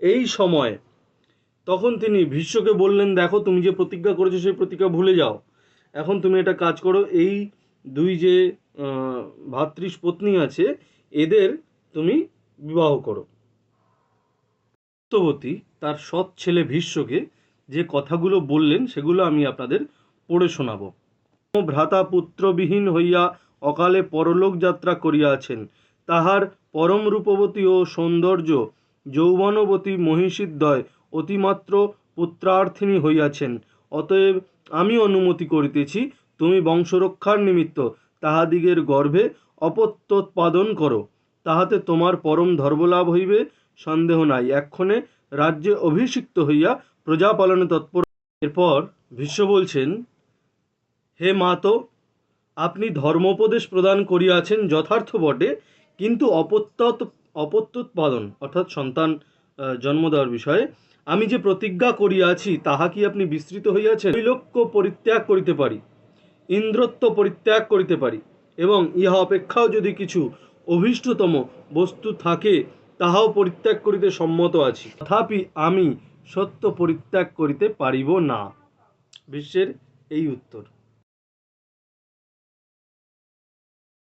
এই সময় তখন তিনি ভীষ্মকে বললেন, দেখো, তুমি যে প্রতিজ্ঞা করেছ, সেই প্রতিজ্ঞা ভুলে যাও। এখন তুমি একটা কাজ করো। এই দুই যে ভাতৃষ পত্নী আছে, এদের তুমি বিবাহ করো। সত্যবতী, তার সৎ ছেলে ভীষ্মকে যে কথাগুলো বললেন, সেগুলো আমি আপনাদের পড়ে শোনাবো। ভ্রাতা পুত্রবিহীন হইয়া অকালে পরলোক যাত্রা করিয়াছেন। তাহার পরম রূপবতী ও সৌন্দর্য যৌবনবতী মহিষীদ্বয় অতিমাত্র পুত্রার্থিনী হইয়াছেন। অতএব আমি অনুমতি করিতেছি, তুমি বংশরক্ষার নিমিত্ত তাহাদিগের গর্ভে অপত্যোৎপাদন করো। তাহাতে তোমার পরম ধর্মলাভ হইবে, সন্দেহ নাই। এক্ষণে রাজ্যে অভিষিক্ত হইয়া প্রজা পালনে তৎপর এরপর ভীষ্ম বলছেন, হে মাতো, আপনি ধর্মোপদেশ প্রদান করিয়াছেন যথার্থ বটে, কিন্তু অপত্যত অপত্যুৎপাদন অর্থাৎ সন্তান জন্ম দেওয়ার বিষয়ে, আমি যে প্রতিজ্ঞা করিয়াছি, তাহা কি আপনি বিস্তৃত হইয়াছেন? ত্রৈলোক্য পরিত্যাগ করিতে পারি, ইন্দ্রত্ব পরিত্যাগ করিতে পারি, এবং ইহা অপেক্ষাও যদি কিছু অভীষ্টতম বস্তু থাকে, তাহাও পরিত্যাগ করিতে সম্মত আছি। তথাপি আমি সত্য পরিত্যাগ করিতে পারিব না। বিশ্বের এই উত্তর।